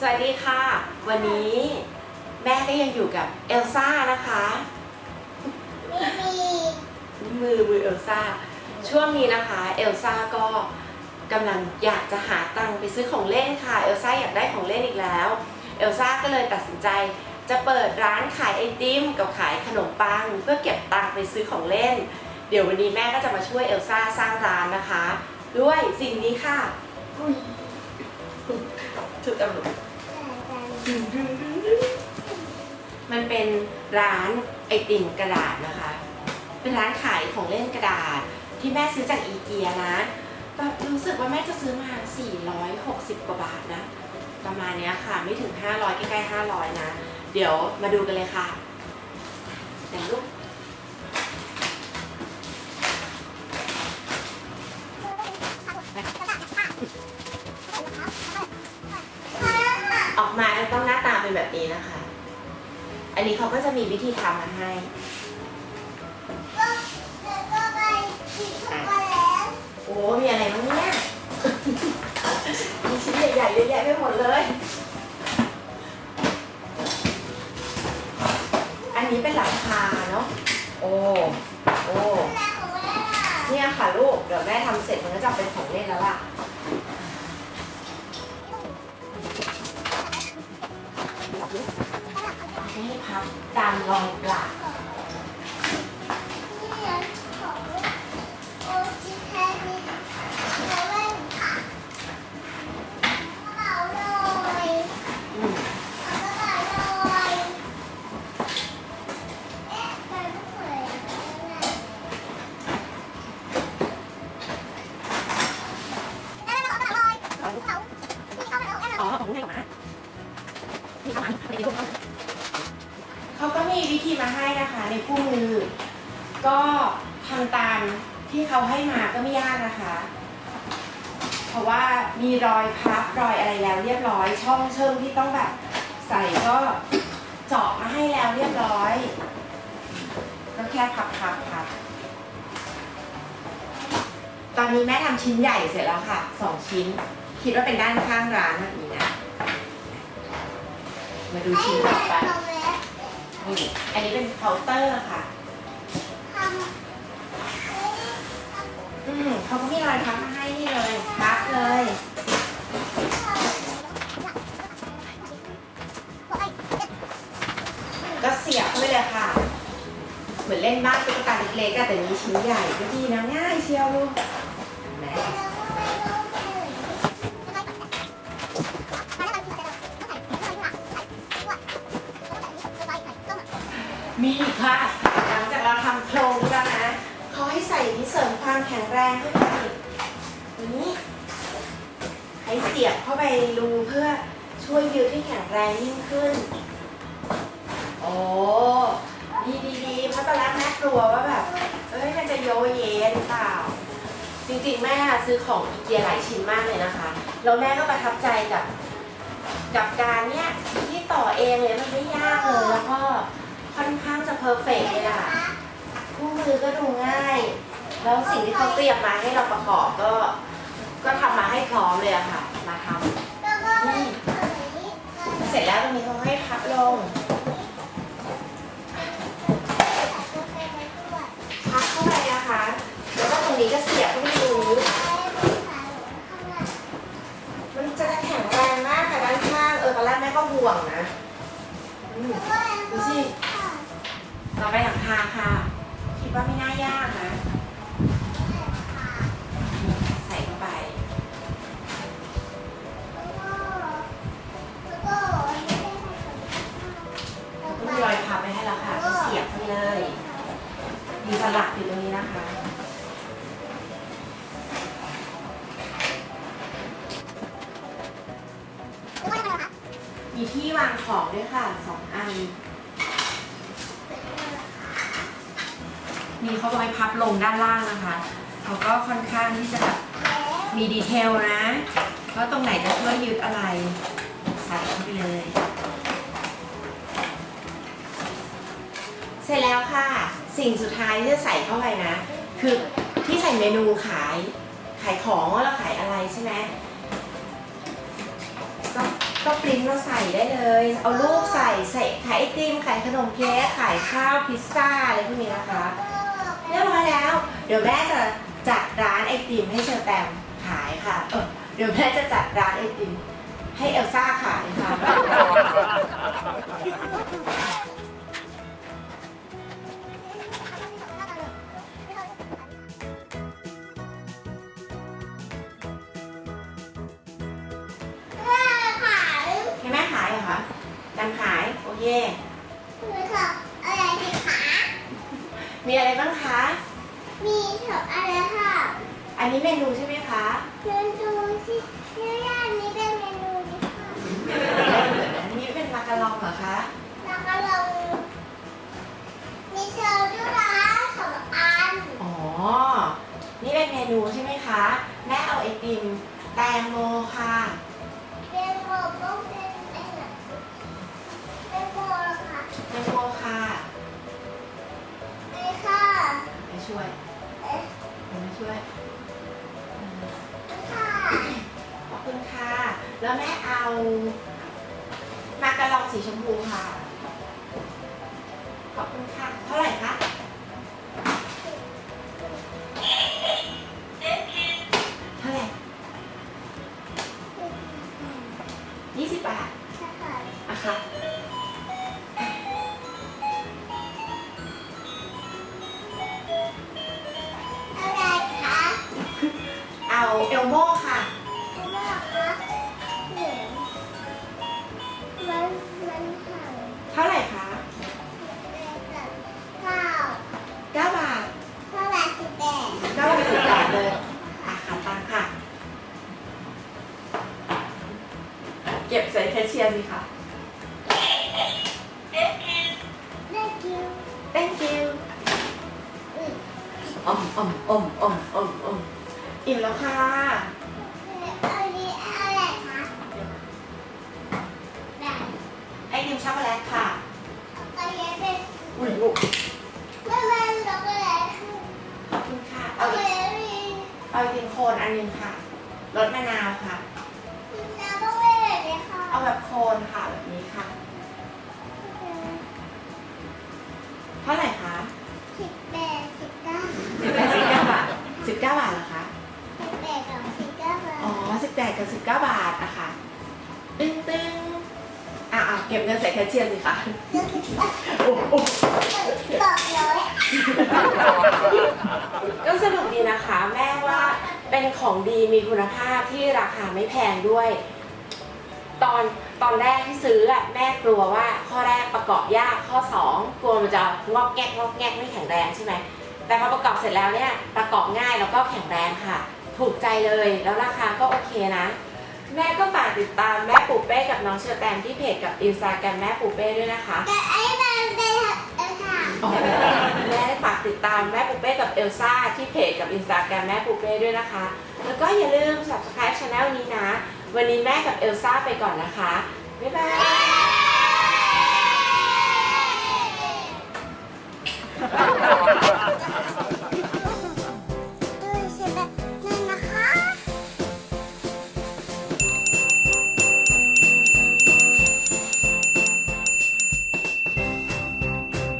สวัสดีค่ะ วันนี้แม่ก็ยังอยู่กับเอลซ่านะคะมือมือเอลซ่าช่วงนี้นะคะเอลซ่าก็กำลังอยากจะหาตังค์ไปซื้อของเล่นค่ะเอลซ่าอยากได้ของเล่นอีกแล้วเอลซ่าก็เลยตัดสินใจจะเปิดร้านขายไอติมกับขายขนมปัง เพื่อเก็บตังค์ไปซื้อของเล่น เดี๋ยววันนี้แม่ก็จะมาช่วยเอลซ่าสร้างร้านนะคะ ด้วยสิ่งนี้ค่ะ อุ้ยชุดตำรวจมันเป็นร้านไอติมกระดาษนะคะ เป็นร้านขายของเล่นกระดาษ ที่แม่ซื้อจากอีเกียนะแบบรู้สึกว่าแม่จะซื้อมา 460 กว่าบาทนะ ประมาณนี้ค่ะ ไม่ถึง 500 ใกล้ๆ 500 นะ เดี๋ยวมาดูกันเลยค่ะแต่งรูปออก มาต้องหน้าตาเป็นแบบนี้นะคะ อันนี้เขาก็จะมีวิธีทำมาให้ก็ก็ไปกินช็อกโกแลตโอ้ มีอะไรบ้างเนี่ย มีชิ้นใหญ่ๆเยอะแยะไปหมดเลย อันนี้เป็นหลังคาเนาะ โอ้ โอ้แม่ของแม่ล่ะเนี่ยค่ะลูก เดี๋ยวแม่ทำเสร็จมันก็จะเป็นของเล่นแล้วล่ะ ตามรอยกลากนี่ เขานี่เอามาไปดูเขาก็มีวิธีมาให้นะคะในคู่มือ ก็ทำตามที่เขาให้มาก็ไม่ยากนะคะ เพราะว่ามีรอยพับรอยอะไรแล้วเรียบร้อย ช่องเชิงที่ต้องแบบใส่ก็เจาะมาให้แล้วเรียบร้อยก็แค่พับพับพับตอนนี้แม่ทำชิ้นใหญ่เสร็จแล้วค่ะสองชิ้น คิดว่าเป็นด้านข้างร้านแบบนี้นะ มาดูชิ้นต่อไป นี่อันนี้เป็นเคาน์เตอร์ค่ะ อืมเขาก็มีรอยพับมาให้นี่เลยพับเลย ก็เสียบเข้าไปเลยค่ะ เหมือนเล่นบ้านตุ๊กตาเล็กๆอะแต่นี้ชิ้นใหญ่ก็ดีนะง่ายเชียวลูกเห็นไหม ค่ะ หลังจากเราทำโครงแล้วนะเขาให้ใส่ที่เสริมความแข็งแรงเข้าไปนี้ให้เสียบเข้าไปรูเพื่อช่วยยืดให้แข็งแรงยิ่งขึ้น โอ้ดีดีดีเพราะตอนแรกแม่กลัวว่าแบบเอ้ยมันจะโยเยหรือเปล่า จริงๆ แม่ซื้อของอีเกียหลายชิ้นมากเลยนะคะ แล้วแม่ก็ประทับใจกับ กับการเนี้ยที่ต่อเองเลยมันไม่ยากเลยแล้วก็ ค่อนข้างจะเพอร์เฟกเลยอะคู่มือก็ดูง่าย แล้วสิ่งที่เขาเตรียมมาให้เราประกอบก็ ก็ทำมาให้พร้อมเลยอะค่ะ มาทำนี่เสร็จแล้วตรงนี้เขาให้พับลง พับเข้าไปนะคะ แล้วก็ตรงนี้ก็เสียบเข้าไปในรูมันจะแข็งแรงมากค่ะด้านข้าง เออตอนแรกแม่ก็ห่วงนะอืมดูสิ ต่อไปหลังคาค่ะ คิดว่าไม่น่ายากนะ ใส่เข้าไปก็มีรอยพับไปให้แล้วค่ะก็เสียบไปเลย มีสลักอยู่ตรงนี้นะคะมีที่วางของด้วยค่ะสองอัน มีเขาก็ไปพับลงด้านล่างนะคะเขาก็ค่อนข้างที่จะแบบมีดีเทลนะว่าตรงไหนจะช่วยยึดอะไร ใส่เข้าไปเลย เสร็จแล้วค่ะ สิ่งสุดท้ายที่จะใส่เข้าไปนะ คือที่ใส่เมนูขาย ขายของว่าเราขายอะไรใช่ไหมก็ก็ปริ้นมาใส่ได้เลย เอารูปใส่ใส่ขายไอติมขายขนมเค้กขายข้าวพิซซ่าอะไรพวกนี้นะคะ รียบร้อยแล้ว เดี๋ยวแม่จะจัดร้านไอติมให้เชอแตมขายค่ะเออเดี๋ยวแม่จะจัดร้านไอติมให้เอลซ่าขายค่ะแม่ขายให้แม่ขายเหรอคะแตมขาย โอเคคือเถอะอะไรสิคะ มีอะไรบ้างคะ มีเถอะอะไรค่ะ อันนี้เมนูใช่ไหมคะ เมนูที่ ช่วยเอ๊ะไปช่วยขอบคุณค่ะ แล้วแม่เอามาการองสีชมพู คชเชียร์สิคะได้คิว thank you อืมอมอมอมอมอมอมอิ่มแล้วค่ะเอาดีอะไรคะแบบไอติมช็อกโกแลตค่ะอาเยอะเป็นอุ้ยลูกไม่ไม่ช็อกโกแลตขอบคุณค่ะ เอาเอาเยอะดีเอาไอติมโคนอันหนึงค่ะรสมะนาวค่ะ เอาแบบโคนค่ะแบบนี้ค่ะ เท่าไหร่คะสิบแปดสิบเก้าสิบแปดสิบเก้าบาทสิบเก้าบาทเหรอคะสิบแปดกับสิบเก้าบาทอ๋อสิบแปดกับสิบเก้าบาทอะค่ะตึ้งตึ้งอะอะเก็บเงินใส่แคชเชียร์สิคะเลือกสิบแปดโอ้โอ้บอกเลยก็สนุกดีนะคะ แม่ว่าเป็นของดีมีคุณภาพที่ราคาไม่แพงด้วย ตอนตอนแรกที่ซื้ออะแม่กลัวว่าข้อแรกประกอบยากข้อสองกลัวมันจะงอกแงกงอกแงกไม่แข็งแรงใช่ไหมแต่พอประกอบเสร็จแล้วเนี่ยประกอบง่ายแล้วก็แข็งแรงค่ะ ถูกใจเลยแล้วราคาก็โอเคนะ แม่ก็ฝากติดตามแม่ปูเป้กับน้องเชอร์แตมที่เพจกับอินสตาแกรมแม่ปูเป้ด้วยนะคะ แต่ไอ้มันเป็นเออค่ะ แม่ฝากติดตามแม่ปูเป้กับเอลซ่าที่เพจกับอินสตาแกรมแม่ปูเป้ด้วยนะคะ แล้วก็อย่าลืม subscribe channel นี้นะ วันนี้แม่กับเอลซ่าไปก่อนนะคะ บ๊ายบาย